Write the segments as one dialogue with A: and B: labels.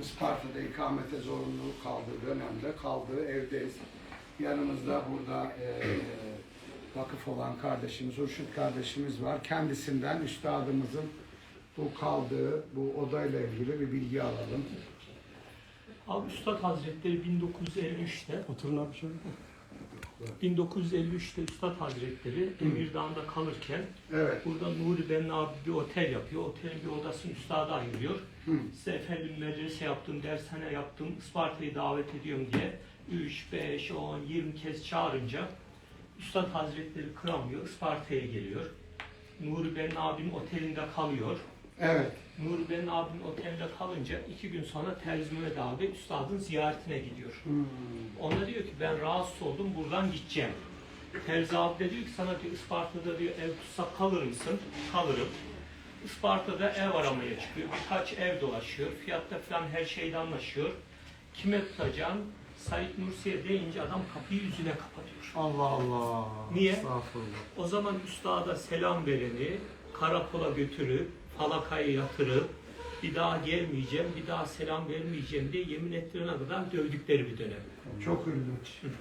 A: Isparta'da ikamete zorunluluğu kaldığı dönemde kaldığı evdeyiz. Yanımızda burada e, vakıf olan kardeşimiz, Urşut kardeşimiz var. Kendisinden üstadımızın bu kaldığı bu odayla ilgili bir bilgi alalım.
B: Abi Üstad Hazretleri 1953'te
C: Oturun abi şöyle.
B: 1953'te Üstad Hazretleri Emirdağ'da kalırken
A: Evet.
B: burada Nuri Ben abi bir otel yapıyor. Otelin bir odasını üstada ayırıyor.
A: Hı.
B: Size efendim medrese yaptım, dershane yaptım, Isparta'yı davet ediyorum diye 3, 5, 10, 20 kez çağırınca Üstad Hazretleri kıramıyor, Isparta'ya geliyor. Nuri Ben abinin otelinde kalıyor.
A: Evet.
B: Nuri Ben abinin otelinde kalınca iki gün sonra Terzi Mehmet abi üstadın ziyaretine gidiyor.
A: Hmm.
B: Ona diyor ki ben rahatsız oldum buradan gideceğim. Terzi abi de diyor ki sana diyor Isparta'da diyor ev tutsak kalır mısın? Kalırım. Isparta'da ev aramaya çıkıyor. Birkaç ev dolaşıyor. Fiyatta falan her şeyde anlaşıyor. Kime tutacağım? Said Nursi'ye deyince adam kapıyı yüzüne kapatıyor.
C: Allah Allah.
B: Niye? O zaman üstada selam vereni karakola götürüp falakaya yatırıp bir daha gelmeyeceğim, bir daha selam vermeyeceğim diye yemin ettirene kadar dövdükleri bir dönem.
A: Çok ilginç.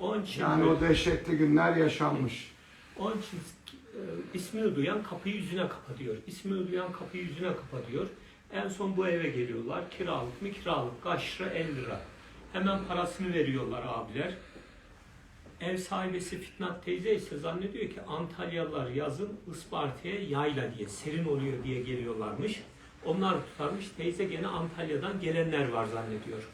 B: Onun için
A: Yani o dehşetli günler yaşanmış.
B: Onun için ismini duyan kapıyı yüzüne kapatıyor. İsmini duyan kapıyı yüzüne kapatıyor. En son bu eve geliyorlar. Kiralık mı kiralık? Kaç lira? 50 lira. Hemen parasını veriyorlar abiler. Ev sahibesi Fitnat teyze ise zannediyor ki Antalyalılar yazın Isparta'ya yayla diye, serin oluyor diye geliyorlarmış. Onlar tutarmış. Teyze gene Antalya'dan gelenler var zannediyor.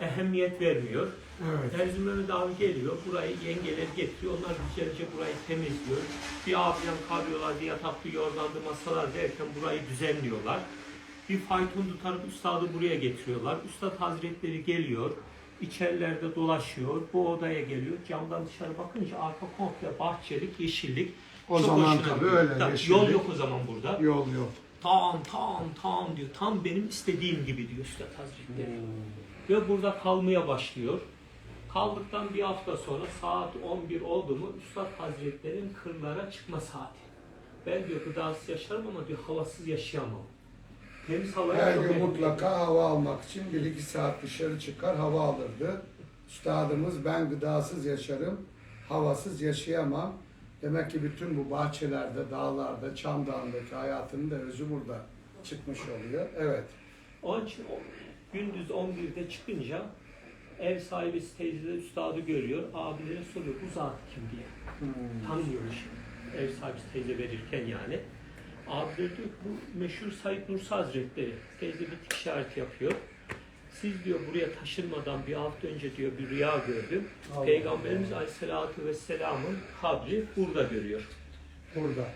B: Ehemmiyet vermiyor.
A: Evet.
B: Terzimenin davi geliyor, burayı yengeler getiriyor, onlar güzelce burayı temizliyor. Bir abiden kalıyorlar, bir yataklı yorganlı masalar derken burayı düzenliyorlar. Bir fayton tutarıp üstadı buraya getiriyorlar. Üstad Hazretleri geliyor, içerilerde dolaşıyor, bu odaya geliyor. Camdan dışarı bakınca arka komple bahçelik, yeşillik.
A: O
B: Çok
A: zaman tabii
B: gidiyor.
A: öyle,
B: Tabii,
A: yeşillik.
B: Yol yok o zaman burada.
A: Yol yok.
B: Tam tam tam diyor. Tam benim istediğim gibi diyor Üstad Hazretleri. Ve burada kalmaya başlıyor. Kaldıktan bir hafta sonra saat 11 oldu mu Üstad Hazretleri'nin kırlara çıkma saati. Ben diyor gıdasız yaşarım ama diyor havasız yaşayamam. Temiz havaya
A: Her
B: çok
A: gün
B: ekmek-
A: mutlaka hava almak için bir iki saat dışarı çıkar hava alırdı. Üstadımız ben gıdasız yaşarım, havasız yaşayamam. Demek ki bütün bu bahçelerde, dağlarda, Çam Dağı'ndaki hayatının da özü burada çıkmış oluyor. Evet.
B: Onun için o gündüz 11'de çıkınca ev sahibi teyzeler üstadı görüyor. Abilere soruyor bu zat kim diye. Tanımıyor şimdi. Ev sahibi teyze verirken yani. Abiler diyor ki bu meşhur Said Nursi Hazretleri. Teyze bir tik işareti yapıyor. Siz diyor buraya taşınmadan bir hafta önce diyor bir rüya gördüm.
A: Allah
B: Peygamberimiz Aleyhisselatü Vesselam'ın kabri burada görüyor.
A: Burada.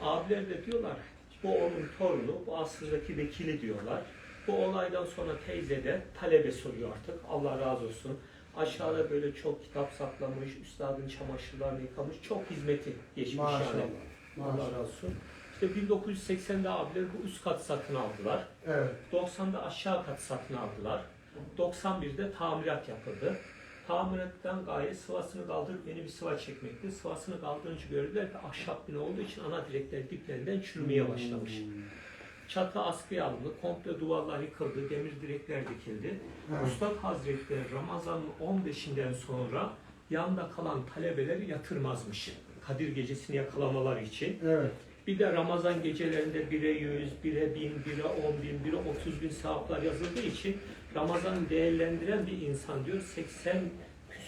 B: Abiler de diyorlar bu onun torunu, bu asırdaki vekili diyorlar. Bu olaydan sonra teyze de talebe soruyor artık. Allah razı olsun. Aşağıda böyle çok kitap saklamış, üstadın çamaşırlarını yıkamış. Çok hizmeti geçmiş
A: Maşallah.
B: yani. Allah razı olsun. İşte 1980'de abiler bu üst kat satın aldılar.
A: Evet.
B: 90'da aşağı kat satın aldılar. 91'de tamirat yapıldı. Tamirattan gaye sıvasını kaldırıp yeni bir sıva çekmekti. Sıvasını kaldırınca gördüler ki ahşap bina olduğu için ana direkler diplerinden çürümeye başlamış. Çatı askıya alındı, komple duvarlar yıkıldı, demir direkler dikildi.
A: Evet.
B: Üstad Hazretleri Ramazan'ın 15'inden sonra yanda kalan talebeleri yatırmazmış. Kadir gecesini yakalamaları için.
A: Evet.
B: Bir de Ramazan gecelerinde 1'e 100, 1'e 1000, 1'e 10 bin, 1'e 30 bin sevaplar yazıldığı için Ramazan'ı değerlendiren bir insan diyor 80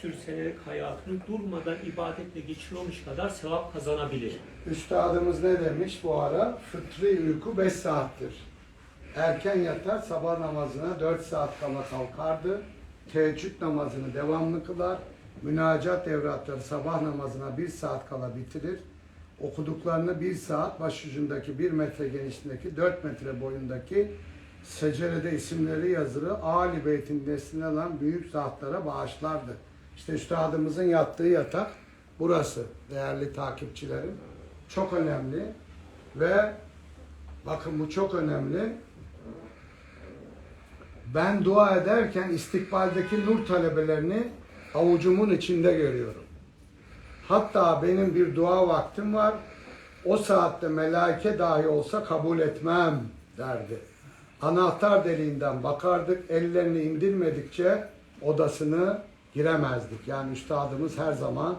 B: küsür senelik hayatını durmadan ibadetle geçiriyormuş kadar sevap kazanabilir.
A: Üstadımız ne demiş bu ara? Fıtri uyku 5 saattir. Erken yatar, sabah namazına 4 saat kala kalkardı. Teheccüd namazını devamlı kılar. Münacat evratları sabah namazına 1 saat kala bitirir. Okuduklarını 1 saat başucundaki 1 metre genişliğindeki 4 metre boyundaki secerede isimleri yazılı Ali Beyt'in nesline olan büyük zatlara bağışlardı. İşte üstadımızın yattığı yatak burası değerli takipçilerim. Çok önemli ve bakın bu çok önemli. Ben dua ederken istikbaldeki nur talebelerini avucumun içinde görüyorum. Hatta benim bir dua vaktim var. O saatte melaike dahi olsa kabul etmem derdi. Anahtar deliğinden bakardık. Ellerini indirmedikçe odasını giremezdik. Yani üstadımız her zaman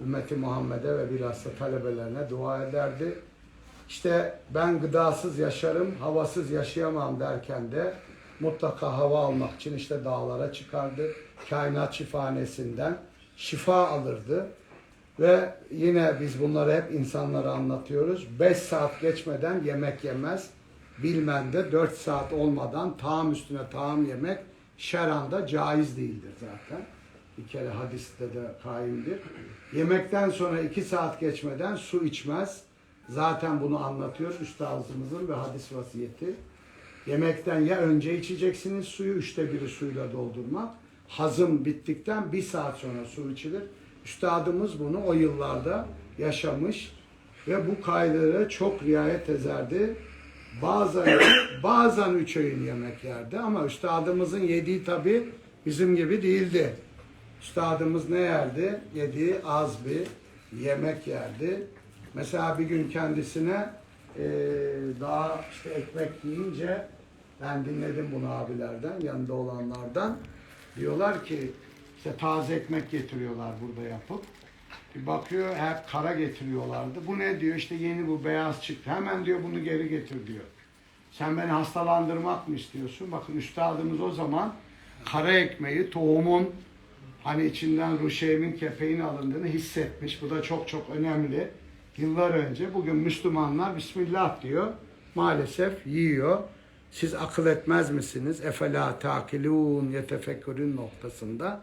A: ümmeti Muhammed'e ve bilhassa talebelerine dua ederdi. İşte ben gıdasız yaşarım, havasız yaşayamam derken de mutlaka hava almak için işte dağlara çıkardı. Kainat şifanesinden şifa alırdı. Ve yine biz bunları hep insanlara anlatıyoruz. 5 saat geçmeden yemek yemez. Bilmen de 4 saat olmadan taam üstüne taam yemek şeranda caiz değildir zaten. Bir kere hadiste de kaimdir. Yemekten sonra 2 saat geçmeden su içmez. Zaten bunu anlatıyor üstadımızın ve hadis vasiyeti. Yemekten ya önce içeceksiniz suyu, üçte biri suyla doldurmak. Hazım bittikten bir saat sonra su içilir. Üstadımız bunu o yıllarda yaşamış ve bu kaydılara çok riayet ederdi. Bazen bazen üç öğün yemek yerdi ama üstadımızın yediği tabi bizim gibi değildi. Üstadımız ne yerdi? Yediği az bir yemek yerdi. Mesela bir gün kendisine eee, daha işte ekmek yiyince ben dinledim bunu abilerden, yanında olanlardan. Diyorlar ki işte taze ekmek getiriyorlar burada yapıp. Bir bakıyor hep kara getiriyorlardı. Bu ne diyor işte yeni bu beyaz çıktı. Hemen diyor bunu geri getir diyor. Sen beni hastalandırmak mı istiyorsun? Bakın üstadımız o zaman kara ekmeği tohumun hani içinden ruşeymin kepeğin alındığını hissetmiş. Bu da çok çok önemli. Yıllar önce bugün Müslümanlar Bismillah diyor. Maalesef yiyor. Siz akıl etmez misiniz? Efela takilun yetefekkürün noktasında.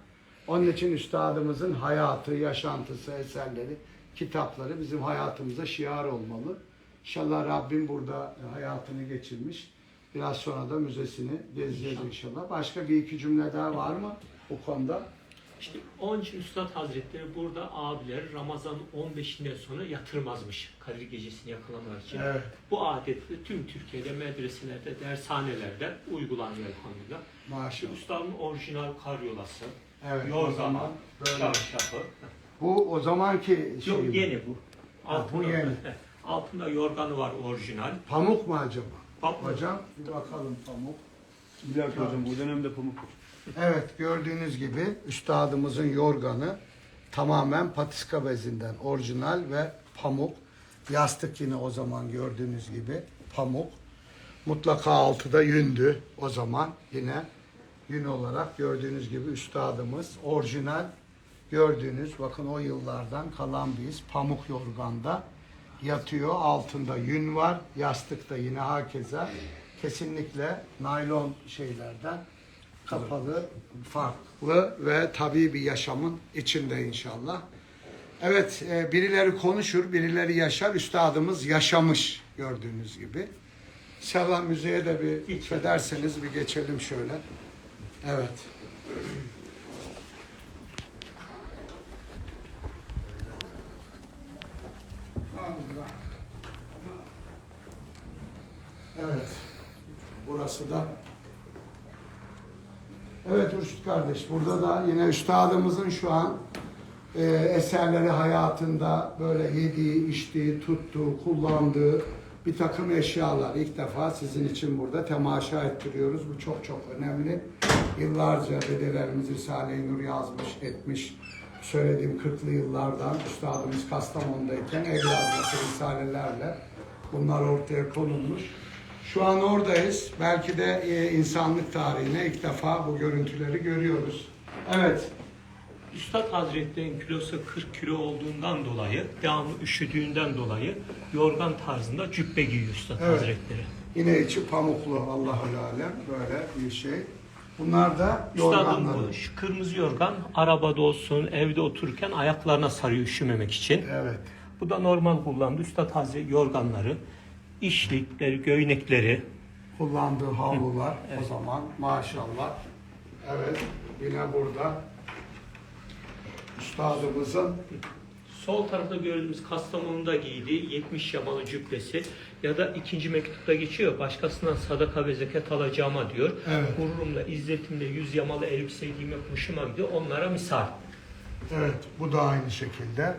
A: Onun için üstadımızın hayatı, yaşantısı, eserleri, kitapları bizim hayatımıza şiar olmalı. İnşallah Rabbim burada hayatını geçirmiş. Biraz sonra da müzesini gezeceğiz inşallah. Başka bir iki cümle daha var mı bu konuda?
B: İşte onun için Üstad Hazretleri burada abiler Ramazan 15'inden sonra yatırmazmış Kadir Gecesi'ni yakalamak için.
A: Evet.
B: Bu adet de tüm Türkiye'de medreselerde, dershanelerde uygulanıyor elhamdülillah.
A: Maşallah.
B: Üstadın orijinal karyolası,
A: Evet, o
B: yorganı,
A: zaman böyle.
B: çarşafı.
A: Bu o zamanki şey
B: Yok yeni bu.
A: Ha, bu yeni.
B: altında yorganı var orijinal.
A: Pamuk mu acaba?
B: Pamuk.
A: Hocam bir bakalım pamuk.
C: Bir dakika hocam bu dönemde pamuk var.
A: Evet gördüğünüz gibi üstadımızın yorganı tamamen patiska bezinden orijinal ve pamuk. Yastık yine o zaman gördüğünüz gibi pamuk. Mutlaka altı da yündü o zaman yine yün olarak gördüğünüz gibi üstadımız orijinal gördüğünüz bakın o yıllardan kalan bir iz pamuk yorganda yatıyor. Altında yün var. Yastık da yine hakeza kesinlikle naylon şeylerden kapalı, farklı ve tabii bir yaşamın içinde inşallah. Evet, e, birileri konuşur, birileri yaşar. Üstadımız yaşamış gördüğünüz gibi. İnşallah müzeye de bir lütfederseniz bir geçelim şöyle. Evet. Evet. Burası da Evet Urşut kardeş, burada da yine üstadımızın şu an e, eserleri hayatında böyle yediği, içtiği, tuttuğu, kullandığı bir takım eşyalar ilk defa sizin için burada temaşa ettiriyoruz. Bu çok çok önemli. Yıllarca dedelerimiz Risale-i Nur yazmış, etmiş. Söylediğim 40'lı yıllardan üstadımız Kastamonu'dayken yazması risalelerle bunlar ortaya konulmuş. Şu an oradayız. Belki de e, insanlık tarihine ilk defa bu görüntüleri görüyoruz. Evet.
B: Üstad Hazretleri'nin kilosu 40 kilo olduğundan dolayı, devamlı üşüdüğünden dolayı yorgan tarzında cübbe giyiyor Üstad
A: Evet.
B: Hazretleri.
A: Yine içi pamuklu Allahü alem böyle bir şey. Bunlar da
B: bu şu kırmızı yorgan arabada olsun, evde otururken ayaklarına sarıyor üşümemek için.
A: Evet.
B: Bu da normal kullandığı Üstad Hazretleri yorganları, işlikleri, göynekleri.
A: Kullandığı havlular o zaman maşallah. Evet. Yine burada üstadımızın
B: Sol tarafta gördüğümüz Kastamonu'da giydiği 70 yamalı cübbesi ya da ikinci mektupta geçiyor. Başkasından sadaka ve zekat alacağıma diyor.
A: Evet.
B: Gururumla, izzetimle yüz yamalı elbise giymek hoşuma gidiyor. Onlara misal.
A: Evet, bu da aynı şekilde.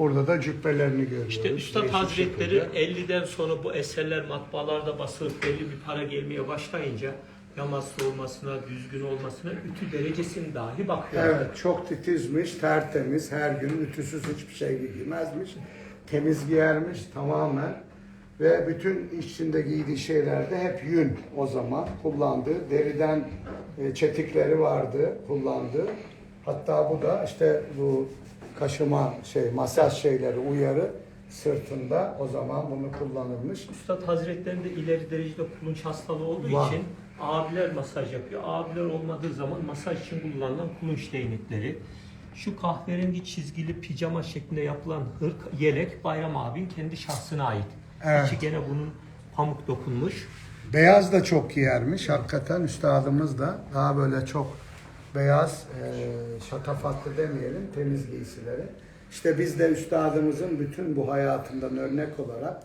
A: Burada da cübbelerini görüyoruz.
B: İşte Üstad Hazretleri
A: şekilde.
B: 50'den sonra bu eserler matbaalarda basılıp belli bir para gelmeye başlayınca namazlı olmasına, düzgün olmasına ütü derecesini dahi bakıyor.
A: Evet, çok titizmiş, tertemiz, her gün ütüsüz hiçbir şey giymezmiş. Temiz giyermiş tamamen. Ve bütün içinde giydiği şeylerde hep yün o zaman kullandığı. Deriden e, çetikleri vardı kullandığı. Hatta bu da işte bu kaşıma şey, masaj şeyleri, uyarı sırtında o zaman bunu kullanılmış.
B: Üstad Hazretleri'nde ileri derecede kulunç hastalığı olduğu
A: Var.
B: için abiler masaj yapıyor. Abiler olmadığı zaman masaj için kullanılan kulunç değnekleri. Şu kahverengi çizgili pijama şeklinde yapılan hırk, yelek Bayram abinin kendi şahsına ait.
A: Evet.
B: İçi gene bunun pamuk dokunmuş.
A: Beyaz da çok giyermiş. Hakikaten üstadımız da daha böyle çok beyaz, e, şatafatlı demeyelim, temiz giysileri. İşte biz de üstadımızın bütün bu hayatından örnek olarak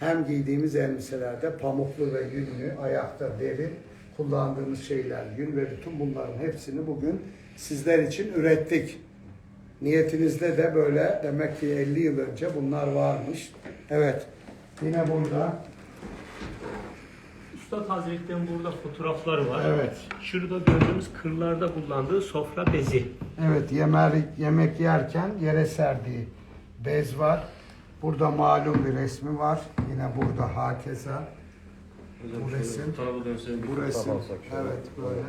A: hem giydiğimiz elbiselerde pamuklu ve yünlü, ayakta deri kullandığımız şeyler, yün ve bütün bunların hepsini bugün sizler için ürettik. Niyetinizde de böyle demek ki 50 yıl önce bunlar varmış. Evet. Yine burada
B: Üstad Hazretleri'nin burada fotoğrafları var.
A: Evet.
B: Şurada gördüğümüz kırlarda kullandığı sofra bezi.
A: Evet, yemer, yemek yerken yere serdiği bez var. Burada malum bir resmi var. Yine burada hakeza. Bu resim. Bu resim. Evet, böyle.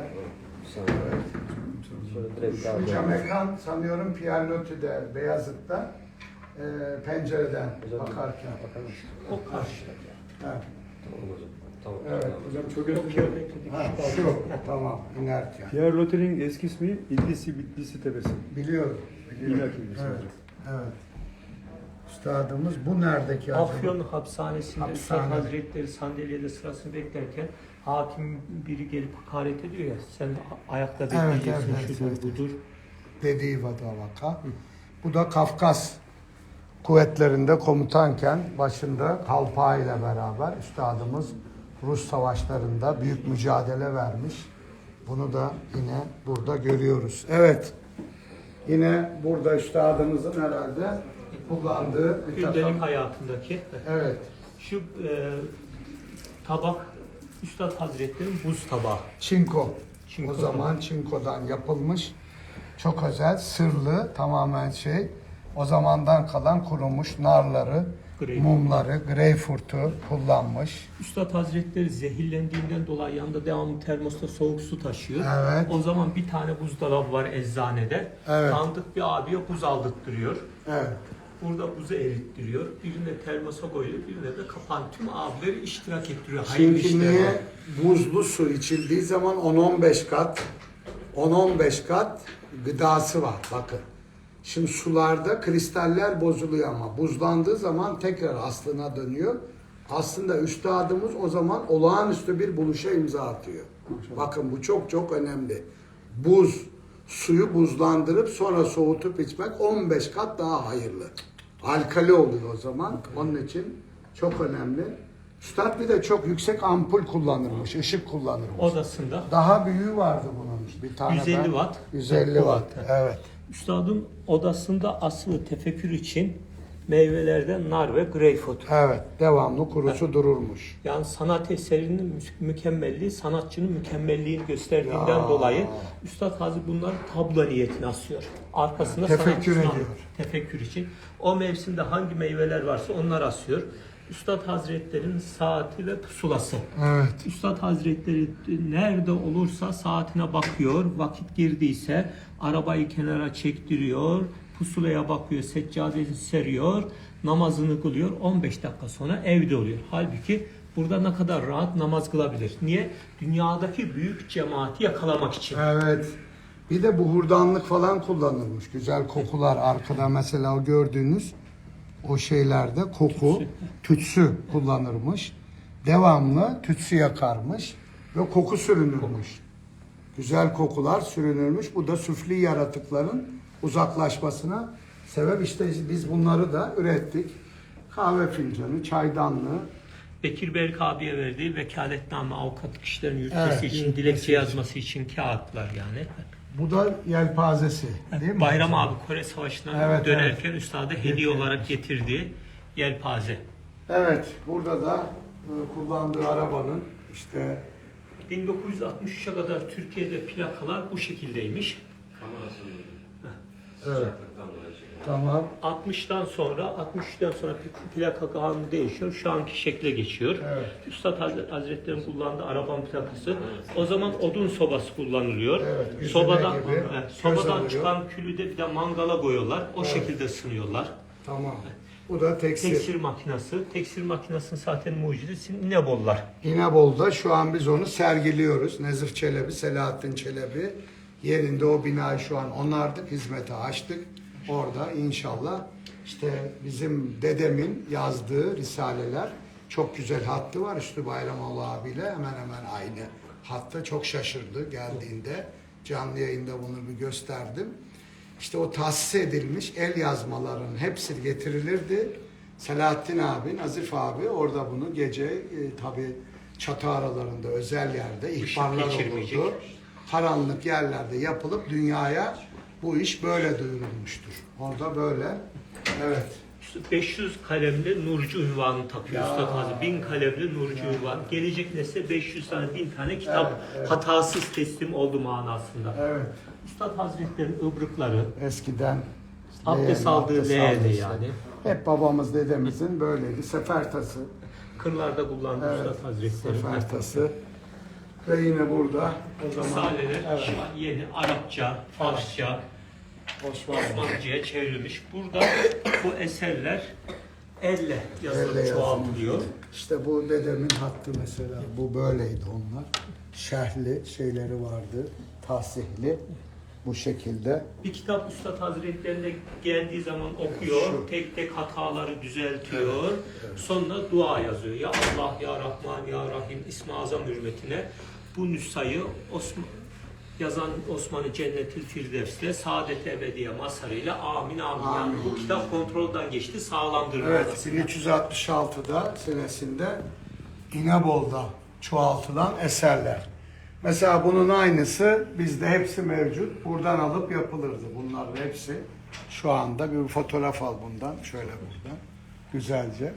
D: Daha
A: Şu camekan sanıyorum Pierlotti'de, Beyazıt'ta e, pencereden bakarken.
B: O karşıda.
A: Evet,
D: Tamam
A: evet.
C: Hocam çok
B: kilometredeki
A: Ha,
B: şu
A: tamam, inerken.
C: Pierre Lotel'in eski ismi İdlisi Bitlisi Tepesi.
A: Biliyorum, biliyorum. Evet,
C: hocam.
A: evet. Üstadımız bu neredeki acaba?
B: Afyon hapishanesinde
A: Hapishane.
B: Üstad Hazretleri sandalyede sırasını beklerken hakim biri gelip hakaret ediyor ya sen ayakta bekleyeceksin
A: evet,
B: şudur
A: evet.
B: budur.
A: dediği vaka. Bu da Kafkas kuvvetlerinde komutanken başında Kalpa ile beraber üstadımız Rus savaşlarında büyük mücadele vermiş. Bunu da yine burada görüyoruz. Evet. Yine burada üstadımızın herhalde kullandığı bir
B: Gündelik
A: takım.
B: hayatındaki
A: Evet.
B: şu e, tabak Üstad Hazretleri'nin buz tabağı.
A: Çinko.
B: Çinko
A: o zaman çinkodan yapılmış. Çok özel, sırlı, tamamen şey. O zamandan kalan kurumuş narları,
B: Greyfurt.
A: mumları, greyfurtu kullanmış.
B: Üstad Hazretleri zehirlendiğinden dolayı yanında devamlı termosta soğuk su taşıyor.
A: Evet.
B: O zaman bir tane buzdolabı var eczanede.
A: Evet.
B: Tanıdık bir abiye buz aldırttırıyor.
A: Evet.
B: Burada buzu erittiriyor. Birine termosa koyuyor, birine de kapan. Tüm abileri iştirak ettiriyor. Hayırlı
A: Çünkü
B: işlere.
A: niye buzlu su içildiği zaman 10-15 kat 10-15 kat gıdası var. Bakın. Şimdi sularda kristaller bozuluyor ama buzlandığı zaman tekrar aslına dönüyor. Aslında üstadımız o zaman olağanüstü bir buluşa imza atıyor. Bakın bu çok çok önemli. Buz, suyu buzlandırıp sonra soğutup içmek 15 kat daha hayırlı. Alkali oluyor o zaman. Onun için çok önemli. Üstad bir de çok yüksek ampul kullanırmış, ışık kullanırmış.
B: Odasında
A: Daha büyüğü vardı bunun. Bir tane
B: 150
A: ben-
B: watt.
A: 150 watt. Evet.
B: Üstadın odasında asılı tefekkür için meyvelerden nar ve greyfurt.
A: Evet. Devamlı kurusu dururmuş.
B: Yani sanat eserinin mü- mükemmelliği, sanatçının mükemmelliğini gösterdiğinden
A: Ya.
B: dolayı Üstad Hazretleri bunları tablo niyetine asıyor. Arkasında
A: Tefekkür
B: sanatçısına-
A: ediyor.
B: Tefekkür için. O mevsimde hangi meyveler varsa onları asıyor. Üstad Hazretleri'nin saati ve pusulası.
A: Evet.
B: Üstad Hazretleri nerede olursa saatine bakıyor. Vakit girdiyse arabayı kenara çektiriyor. Pusulaya bakıyor, seccadesini seriyor. Namazını kılıyor. 15 dakika sonra evde oluyor. Halbuki burada ne kadar rahat namaz kılabilir. Niye? Dünyadaki büyük cemaati yakalamak için.
A: Evet. Bir de buhurdanlık falan kullanılmış. Güzel kokular arkada mesela gördüğünüz o şeylerde koku, tütsü kullanırmış. Devamlı tütsü yakarmış ve koku sürünürmüş. Güzel kokular sürünürmüş. Bu da süfli yaratıkların uzaklaşmasına sebep. İşte biz bunları da ürettik. Kahve fincanı, çaydanlığı,
B: Bekir Berk abiye verdiği vekaletname avukat kişilerin yürütmesi
A: Evet,
B: için, dilekçe yazması için kağıtlar yani.
A: Bu da yelpazesi değil mi?
B: Bayram abi Kore Savaşı'na
A: Evet,
B: dönerken üstada hediye olarak getirdiği yelpaze.
A: Evet, burada da e, kullandığı arabanın işte
B: 1963'e kadar Türkiye'de plakalar bu şekildeymiş.
A: evet. Tamam.
B: 60'tan sonra, 63'ten sonra plaka kanunu değişiyor. Şu anki şekle geçiyor.
A: Evet.
B: Üstad Hazret- Hazretleri'nin kullandığı arabanın plakası. O zaman odun sobası kullanılıyor.
A: Evet,
B: sobadan
A: gibi
B: evet,
A: göz
B: sobadan çıkan külü de bir de mangala koyuyorlar. O
A: Evet.
B: şekilde ısınıyorlar.
A: Tamam. Bu da tekstil.
B: Tekstil makinesi. Tekstil makinesinin zaten mucidi İnebolular.
A: İnebolu'da şu an biz onu sergiliyoruz. Nezif Çelebi, Selahattin Çelebi yerinde o binayı şu an onardık, hizmete açtık. Orada inşallah işte bizim dedemin yazdığı risaleler çok güzel hattı var. Üstü Bayramoğlu abiyle hemen hemen aynı hatta çok şaşırdı geldiğinde. Canlı yayında bunu bir gösterdim. İşte o tahsis edilmiş el yazmaların hepsi getirilirdi. Selahattin abi, Nazif abi orada bunu gece e, tabi çatı aralarında özel yerde ihbarlar olurdu. Karanlık yerlerde yapılıp dünyaya bu iş böyle duyurulmuştur. Orada böyle. Evet.
B: İşte 500 kalemli Nurcu ünvanını takıyor
A: Ya.
B: Üstad Hazretleri. 1000 kalemli Nurcu ünvanı. Gelecek nesle 500 tane 1000 tane kitap
A: Evet, evet.
B: hatasız teslim oldu manasında.
A: Evet.
B: Üstad Hazretleri'nin ıbrıkları,
A: Eskiden
B: abdest aldığı leğeni yani.
A: Hep babamız dedemizin böyleydi. Sefer tası.
B: Kırlarda kullandığı
A: Evet.
B: Üstad Hazretleri.
A: Sefer tası. Ve yine burada o zaman
B: Risaleler
A: Evet.
B: şu an yeni Arapça, Farsça,
A: Osmanlı.
B: Osmanlıca'ya çevrilmiş. Burada bu eserler elle yazılıp
A: Elle
B: çoğaltılıyor.
A: İşte bu dedemin hattı mesela. Bu böyleydi onlar. Şerhli şeyleri vardı. Tahsihli. Bu şekilde.
B: Bir kitap Üstad Hazretlerine geldiği zaman okuyor,
A: Şu.
B: tek tek hataları düzeltiyor. Sonra dua yazıyor. Ya Allah, Ya Rahman, Ya Rahim, İsmi Azam hürmetine bu nüshayı Osman, yazan Osman'ı Cennetil Firdevs'le Saadet Ebediye masarıyla amin amin. Yani
A: Amin.
B: bu kitap kontrolden geçti, sağlandırıldı.
A: Evet, 1366'da senesinde İnebolu'da çoğaltılan eserler. Mesela bunun aynısı bizde hepsi mevcut. Buradan alıp yapılırdı. Bunların hepsi şu anda bir fotoğraf al bundan. Şöyle buradan. Güzelce.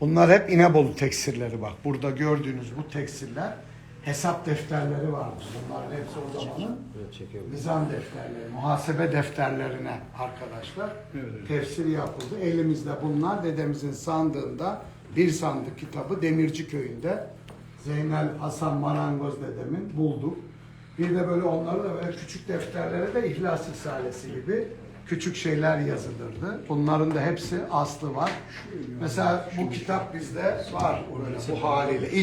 A: Bunlar hep İnebolu tekstilleri bak. Burada gördüğünüz bu tekstiller hesap defterleri vardı. Bunların hepsi o zamanın
D: Evet.
A: Mizan defterleri, muhasebe defterlerine arkadaşlar tefsir yapıldı. Elimizde bunlar dedemizin sandığında bir sandık kitabı Demirci köyünde Zeynel Hasan Marangoz dedemin bulduk. Bir de böyle onları da böyle küçük defterlere de İhlas Risalesi gibi küçük şeyler yazılırdı. Bunların da hepsi aslı var. Mesela bu kitap bizde var bu haliyle.